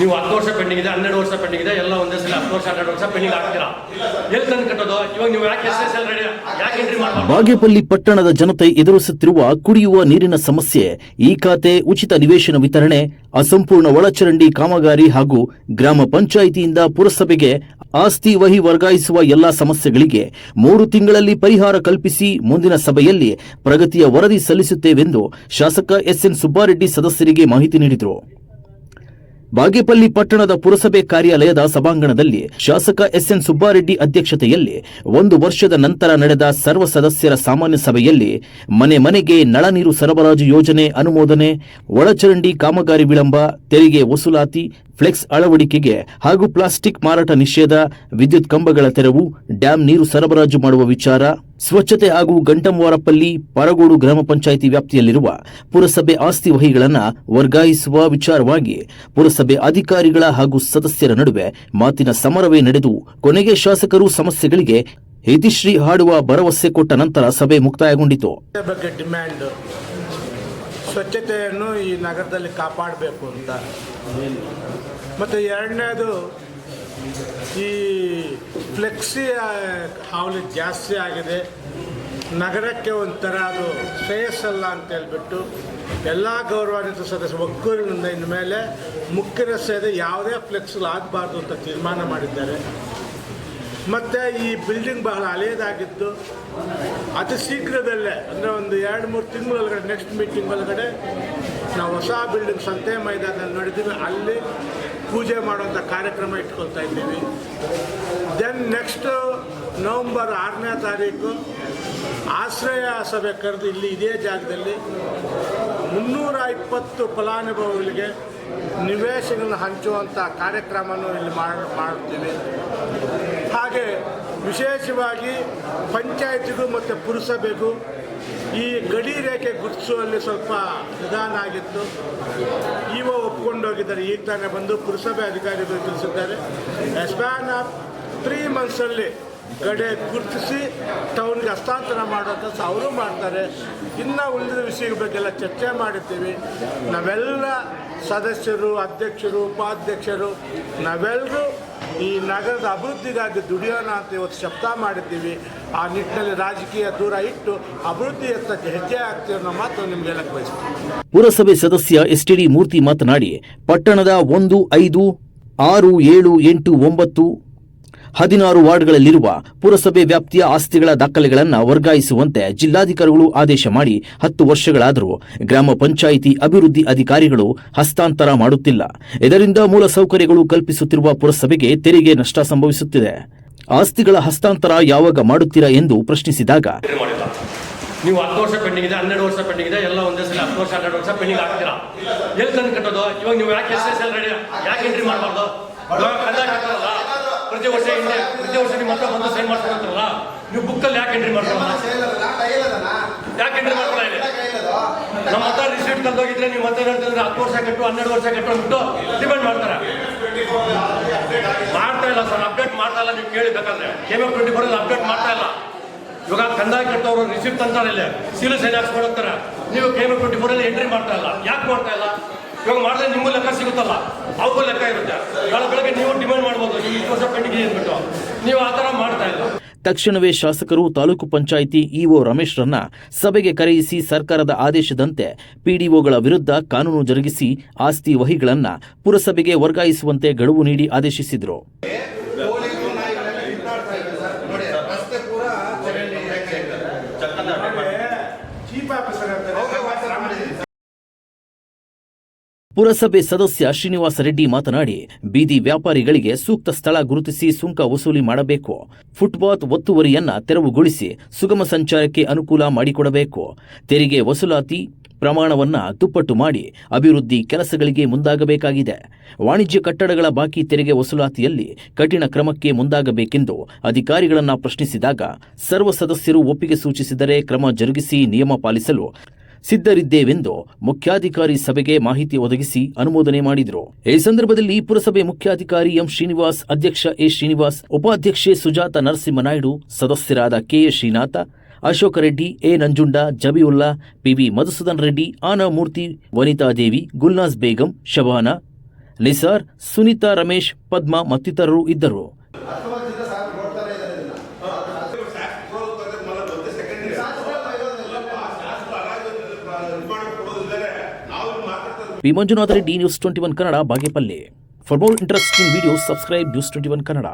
ನೀವು ಹತ್ತು ವರ್ಷ ಪೆಂಡಿಂಗ್ ಇದೆ, ಹನ್ನೆರಡು ವರ್ಷ ಪೆಂಡಿಂಗ್ ಇದೆ, ಎಲ್ಲ ಒಂದೇ ಸಲ ಹತ್ತು ವರ್ಷ, ಹನ್ನೆರಡು ವರ್ಷ ಪೆಂಡಿಂಗ್ ಆಗ್ತೀರಾ? ಎಲ್ಲಿ ತಂದು ಕಟ್ಟೋದು? ಇವಾಗ ನೀವು ಯಾಕೆ ಎಸ್ ಎಸ್ ಎಲ್ ರೆಡಿ ಯಾಕೆ ಎಂಟ್ರಿ ಮಾಡಬಾರ್ದು? ಬಾಗೇಪಲ್ಲಿ ಪಟ್ಟಣದ ಜನತೆ ಎದುರಿಸುತ್ತಿರುವ ಕುಡಿಯುವ ನೀರಿನ ಸಮಸ್ಯೆ, ಈ ಖಾತೆ ಉಚಿತ ನಿವೇಶನ ವಿತರಣೆ, ಅಸಂಪೂರ್ಣ ಒಳಚರಂಡಿ ಕಾಮಗಾರಿ ಹಾಗೂ ಗ್ರಾಮ ಪಂಚಾಯಿತಿಯಿಂದ ಪುರಸಭೆಗೆ ಆಸ್ತಿ ವಹಿ ವರ್ಗಾಯಿಸುವ ಎಲ್ಲಾ ಸಮಸ್ಯೆಗಳಿಗೆ ಮೂರು ತಿಂಗಳಲ್ಲಿ ಪರಿಹಾರ ಕಲ್ಪಿಸಿ ಮುಂದಿನ ಸಭೆಯಲ್ಲಿ ಪ್ರಗತಿಯ ವರದಿ ಸಲ್ಲಿಸುತ್ತೇವೆಂದು ಶಾಸಕ ಎಸ್ಎನ್ ಸುಬ್ಬಾರೆಡ್ಡಿ ಸದಸ್ಯರಿಗೆ ಮಾಹಿತಿ ನೀಡಿದರು. ಬಾಗೇಪಲ್ಲಿ ಪಟ್ಟಣದ ಪುರಸಭೆ ಕಾರ್ಯಾಲಯದ ಸಭಾಂಗಣದಲ್ಲಿ ಶಾಸಕ ಎಸ್ಎನ್ ಸುಬ್ಬಾರೆಡ್ಡಿ ಅಧ್ಯಕ್ಷತೆಯಲ್ಲಿ ಒಂದು ವರ್ಷದ ನಂತರ ನಡೆದ ಸರ್ವ ಸದಸ್ಯರ ಸಾಮಾನ್ಯ ಸಭೆಯಲ್ಲಿ ಮನೆ ಮನೆಗೆ ನಳ ನೀರು ಸರಬರಾಜು ಯೋಜನೆ ಅನುಮೋದನೆ, ಒಳಚರಂಡಿ ಕಾಮಗಾರಿ ವಿಳಂಬ, ತೆರಿಗೆ ವಸೂಲಾತಿ ಫ್ಲೆಕ್ಸ್ ಅಳವಡಿಕೆಗೆ ಹಾಗೂ ಪ್ಲಾಸ್ಟಿಕ್ ಮಾರಾಟ ನಿಷೇಧ, ವಿದ್ಯುತ್ ಕಂಬಗಳ ತೆರವು, ಡ್ಯಾಂ ನೀರು ಸರಬರಾಜು ಮಾಡುವ ವಿಚಾರ, ಸ್ವಚ್ಛತೆ ಹಾಗೂ ಗಂಟಂವಾರಪಲ್ಲಿ ಪರಗೋಡು ಗ್ರಾಮ ಪಂಚಾಯಿತಿ ವ್ಯಾಪ್ತಿಯಲ್ಲಿರುವ ಪುರಸಭೆ ಆಸ್ತಿ ವಹಿಗಳನ್ನು ವರ್ಗಾಯಿಸುವ ವಿಚಾರವಾಗಿ ಪುರಸಭೆ ಅಧಿಕಾರಿಗಳ ಹಾಗೂ ಸದಸ್ಯರ ನಡುವೆ ಮಾತಿನ ಸಮರವೇ ನಡೆದು ಕೊನೆಗೆ ಶಾಸಕರು ಸಮಸ್ಯೆಗಳಿಗೆ ಹಿತಿಶ್ರೀ ಹಾಡುವ ಭರವಸೆ ಕೊಟ್ಟ ನಂತರ ಸಭೆ ಮುಕ್ತಾಯಗೊಂಡಿತು. ಸ್ವಚ್ಛತೆಯನ್ನು ಈ ನಗರದಲ್ಲಿ ಕಾಪಾಡಬೇಕು ಅಂತ. ಮತ್ತು ಎರಡನೇದು ಈ ಫ್ಲೆಕ್ಸಿ ಹಾವಳಿ ಜಾಸ್ತಿ ಆಗಿದೆ. ನಗರಕ್ಕೆ ಒಂಥರ ಅದು ಶ್ರೇಯಸ್ಸಲ್ಲ ಅಂತ ಹೇಳ್ಬಿಟ್ಟು ಎಲ್ಲ ಗೌರವಾನ್ವಿತ ಸದಸ್ಯ ಒಗ್ಗೂರಿನಿಂದ ಇನ್ಮೇಲೆ ಮುಖ್ಯ ರಸ್ತೆಯಲ್ಲಿ ಯಾವುದೇ ಫ್ಲೆಕ್ಸ್ಗಳು ಆಗಬಾರ್ದು ಅಂತ ತೀರ್ಮಾನ ಮಾಡಿದ್ದಾರೆ. ಮತ್ತು ಈ ಬಿಲ್ಡಿಂಗ್ ಬಹಳ ಹಳೆಯದಾಗಿತ್ತು ಅತಿ ಶೀಘ್ರದಲ್ಲೇ, ಅಂದರೆ ಒಂದು ಎರಡು, ಮೂರು ತಿಂಗಳೊಳಗಡೆ ನೆಕ್ಸ್ಟ್ ಮೀಟಿಂಗ್ ಒಳಗಡೆ ನಾವು ಹೊಸ ಬಿಲ್ಡಿಂಗ್ ಸಂತೆ ಮೈದಾನದಲ್ಲಿ ನೋಡಿದ್ದೀವಿ. ಅಲ್ಲಿ ಪೂಜೆ ಮಾಡುವಂಥ ಕಾರ್ಯಕ್ರಮ ಇಟ್ಕೊಳ್ತಾ ಇದ್ದೀವಿ. ದೆನ್ ನೆಕ್ಸ್ಟು ನವಂಬರ್ ಆರನೇ ತಾರೀಕು ಆಶ್ರಯ ಸಭೆ ಕರೆದು ಇಲ್ಲಿ ಇದೇ ಜಾಗದಲ್ಲಿ ಮುನ್ನೂರ ಇಪ್ಪತ್ತು ಫಲಾನುಭವಿಗಳಿಗೆ ನಿವೇಶಗಳನ್ನು ಹಂಚುವಂಥ ಕಾರ್ಯಕ್ರಮವನ್ನು ಇಲ್ಲಿ ಮಾಡಿ ಮಾಡ್ತೀವಿ ಹಾಗೆ ವಿಶೇಷವಾಗಿ ಪಂಚಾಯತಿಗೂ ಮತ್ತು ಪುರಸಭೆಗೂ ಈ ಗಡಿ ರೇಖೆ ಗುರುತಿಸುವಲ್ಲಿ ಸ್ವಲ್ಪ ನಿಧಾನ ಆಗಿತ್ತು. ಇವ ಒಪ್ಕೊಂಡೋಗಿದ್ದಾರೆ ಈಗ ತಾನೇ ಬಂದು ಪುರಸಭೆ ಅಧಿಕಾರಿಗಳು ತಿಳಿಸಿದ್ದಾರೆ. ಎಸ್ಪ್ಯಾನ್ ಆಫ್ ತ್ರೀ ಮಂತ್ಸಲ್ಲಿ ಗಡೆ ಗುರುತಿಸಿ ಟೌನ್ಗೆ ಹಸ್ತಾಂತರ ಮಾಡೋ ಕೆಲಸ ಅವರು ಮಾಡ್ತಾರೆ. ಇನ್ನು ಉಳಿದ ವಿಷಯಗಳ ಬಗ್ಗೆಲ್ಲ ಚರ್ಚೆ ಮಾಡಿರ್ತೀವಿ ನಾವೆಲ್ಲ ಸದಸ್ಯರು, ಅಧ್ಯಕ್ಷರು, ಉಪಾಧ್ಯಕ್ಷರು ನಾವೆಲ್ಲರೂ ಈ ನಗರದ ಅಭಿವೃದ್ಧಿಗಾಗಿ ದುಡಿಯೋಣ ಅಂತ ಇವತ್ತು ಶಬ್ದ ಮಾಡಿದ್ದೀವಿ. ಆ ನಿಟ್ಟಿನಲ್ಲಿ ರಾಜಕೀಯ ದೂರ ಇಟ್ಟು ಅಭಿವೃದ್ಧಿಯತ್ತ ಹೆಜ್ಜೆ ಆಗ್ತೀವಿ ಅನ್ನೋ ಮಾತು ನಿಮ್ಗೆ ಪುರಸಭೆ ಸದಸ್ಯ ಡಿ ಮೂರ್ತಿ ಮಾತನಾಡಿ, ಪಟ್ಟಣದ ಒಂದು ಐದು, ಆರು, ಏಳು, ಎಂಟು, ಒಂಬತ್ತು ಹದಿನಾರು ವಾರ್ಡ್ಗಳಲ್ಲಿರುವ ಪುರಸಭೆ ವ್ಯಾಪ್ತಿಯ ಆಸ್ತಿಗಳ ದಾಖಲೆಗಳನ್ನು ವರ್ಗಾಯಿಸುವಂತೆ ಜಿಲ್ಲಾಧಿಕಾರಿಗಳು ಆದೇಶ ಮಾಡಿ ಹತ್ತು ವರ್ಷಗಳಾದರೂ ಗ್ರಾಮ ಪಂಚಾಯಿತಿ ಅಭಿವೃದ್ಧಿ ಅಧಿಕಾರಿಗಳು ಹಸ್ತಾಂತರ ಮಾಡುತ್ತಿಲ್ಲ. ಇದರಿಂದ ಮೂಲ ಸೌಕರ್ಯಗಳು ಕಲ್ಪಿಸುತ್ತಿರುವ ಪುರಸಭೆಗೆ ತೆರಿಗೆ ನಷ್ಟ ಸಂಭವಿಸುತ್ತಿದೆ. ಆಸ್ತಿಗಳ ಹಸ್ತಾಂತರ ಯಾವಾಗ ಮಾಡುತ್ತೀರಾ ಎಂದು ಪ್ರಶ್ನಿಸಿದಾಗ, ನೀವು ಹತ್ತು ವರ್ಷ ಪೆಂಡಿಂಗ್ ಇದೆ, ಹನ್ನೆರಡು ವರ್ಷ ಪೆಂಡಿಂಗ್ ಇದೆ, ಎಲ್ಲ ಒಂದೇ ಸಲ ಹತ್ತು ವರ್ಷ, ಹನ್ನೆರಡು ವರ್ಷ ಪೆಂಡಿಂಗ್ ಆಗ್ತೀರಾ? ಎಲ್ಲಿ ತಂದು ಕಟ್ಟೋದು? ಇವಾಗ ನೀವು ಯಾಕೆ ಎಸ್ ಎಸ್ ಎಲ್ ರೆಡಿ ಯಾಕೆ ಎಂಟ್ರಿ ಮಾಡಬಾರ್ದು ಪ್ರತಿ ವರ್ಷ ಹಿಂದೆ ಪ್ರತಿ ವರ್ಷ ನಿಮ್ಮ ಹತ್ರ ಬಂದು ಸೈನ್ ಮಾಡ್ಸ್ಕೊಳ್ತಾರಲ್ಲ ನೀವು ಬುಕ್ಕಲ್ಲಿ ಯಾಕೆ ಎಂಟ್ರಿ ಮಾಡ್ತೀರಾ ಯಾಕೆ ಎಂಟ್ರಿ ಮಾಡ್ಕೊಳ್ಳ ಇಲ್ಲಿ? ನಮ್ಮ ಹತ್ರ ರಿಸೀಟ್ ತಂದೋಗಿದ್ರೆ ನೀವು ಮತ್ತೆ ಹೇಳ್ತಿದ್ರೆ ಹತ್ತು ವರ್ಷ ಕಟ್ಟು ಹನ್ನೆರಡು ವರ್ಷ ಕಟ್ಟು ಅಂದ್ಬಿಟ್ಟು ಡಿಪೆಂಡ್ ಮಾಡ್ತಾರೆ. ಮಾಡ್ತಾ ಇಲ್ಲ ಸರ್ ಅಪ್ಡೇಟ್ ಮಾಡ್ತಾ ಇಲ್ಲ ನೀವು ಕೇಳಿ ಬೇಕಾದ್ರೆ. ಕೆಮೆ ಟ್ವೆಂಟಿ ಫೋರ್ ಅಪ್ಡೇಟ್ ಮಾಡ್ತಾ ಇಲ್ಲ. ಇವಾಗ ಕಂದಾಯ ಕಟ್ಟೋರು ರಿಸಿಪ್ಟ್ ತಂತಾರೆ ಇಲ್ಲಿ. ಸೀಲು ಸೈನ್ ಹಾಕ್ಸ್ಕೊಳ್ತಾರೆ ನೀವು ಕೆಮೆ ಟ್ವೆಂಟಿ ಫೋರ್ ಅಲ್ಲಿ ಎಂಟ್ರಿ ಮಾಡ್ತಾ ಇಲ್ಲ. ಯಾಕೆ ಮಾಡ್ತಾ ಇಲ್ಲ? ಇವಾಗ ಮಾಡಿದ್ರೆ ನಿಮ್ಮ ಲೆಕ್ಕ ಸಿಗುತ್ತಲ್ಲ? ಅವ್ರಿಗೂ ಲೆಕ್ಕ ಇರುತ್ತೆ. ನಾಳೆ ಬೆಳಗ್ಗೆ ನೀವು ಡಿಮ್ಯಾಂಡ್ ಮಾಡ್ಬೋದು. ನೀವು ಇಷ್ಟು ವರ್ಷ ಪೆಂಡಿಂಗ್ ಅಂದ್ಬಿಟ್ಟು ನೀವು ಆ ಥರ ಮಾಡ್ತಾ ಇಲ್ಲ ತಕ್ಷಣವೇ ಶಾಸಕರು ತಾಲೂಕು ಪಂಚಾಯಿತಿ ಇಒ ರಮೇಶ್ರನ್ನ ಸಭೆಗೆ ಕರೆಯಿಸಿ ಸರ್ಕಾರದ ಆದೇಶದಂತೆ ಪಿಡಿಒಗಳ ವಿರುದ್ಧ ಕಾನೂನು ಜರುಗಿಸಿ ಆಸ್ತಿ ವಹಿಗಳನ್ನ ಪುರಸಭೆಗೆ ವರ್ಗಾಯಿಸುವಂತೆ ಗಡುವು ನೀಡಿ ಆದೇಶಿಸಿದರು. ಪುರಸಭೆ ಸದಸ್ಯ ಶ್ರೀನಿವಾಸ ರೆಡ್ಡಿ ಮಾತನಾಡಿ, ಬೀದಿ ವ್ಯಾಪಾರಿಗಳಿಗೆ ಸೂಕ್ತ ಸ್ಥಳ ಗುರುತಿಸಿ ಸುಂಕ ವಸೂಲಿ ಮಾಡಬೇಕು. ಫುಟ್ಪಾತ್ ಒತ್ತುವರಿಯನ್ನ ತೆರವುಗೊಳಿಸಿ ಸುಗಮ ಸಂಚಾರಕ್ಕೆ ಅನುಕೂಲ ಮಾಡಿಕೊಡಬೇಕು. ತೆರಿಗೆ ವಸೂಲಾತಿ ಪ್ರಮಾಣವನ್ನ ದುಪ್ಪಟ್ಟು ಮಾಡಿ ಅಭಿವೃದ್ಧಿ ಕೆಲಸಗಳಿಗೆ ಮುಂದಾಗಬೇಕಾಗಿದೆ. ವಾಣಿಜ್ಯ ಕಟ್ಟಡಗಳ ಬಾಕಿ ತೆರಿಗೆ ವಸೂಲಾತಿಯಲ್ಲಿ ಕಠಿಣ ಕ್ರಮಕ್ಕೆ ಮುಂದಾಗಬೇಕೆಂದು ಅಧಿಕಾರಿಗಳನ್ನು ಪ್ರಶ್ನಿಸಿದಾಗ, ಸರ್ವ ಸದಸ್ಯರು ಒಪ್ಪಿಗೆ ಸೂಚಿಸಿದರೆ ಕ್ರಮ ಜರುಗಿಸಿ ನಿಯಮ ಪಾಲಿಸಲು ಸಿದ್ಧರಿದ್ದೇವೆಂದು ಮುಖ್ಯಾಧಿಕಾರಿ ಸಭೆಗೆ ಮಾಹಿತಿ ಒದಗಿಸಿ ಅನುಮೋದನೆ ಮಾಡಿದರು. ಈ ಸಂದರ್ಭದಲ್ಲಿ ಪುರಸಭೆ ಮುಖ್ಯಾಧಿಕಾರಿ ಎಂ ಶ್ರೀನಿವಾಸ್, ಅಧ್ಯಕ್ಷ ಎ ಶ್ರೀನಿವಾಸ್, ಉಪಾಧ್ಯಕ್ಷೆ ಸುಜಾತ ನರಸಿಂಹನಾಯ್ಡು, ಸದಸ್ಯರಾದ KA Srinatha, Ashoka Reddy, A Nanjunda Jabiulla PV Madhusudan Reddy Anamurthy Vanithadevi Gulnaz Begum, Shabana, Nisar, Sunitha Ramesh, Padma ಮತ್ತಿತರರು ಇದ್ದರು. P Manjunath D news twenty one Kannada Bagepalli. For more interesting videos subscribe news twenty one Kannada.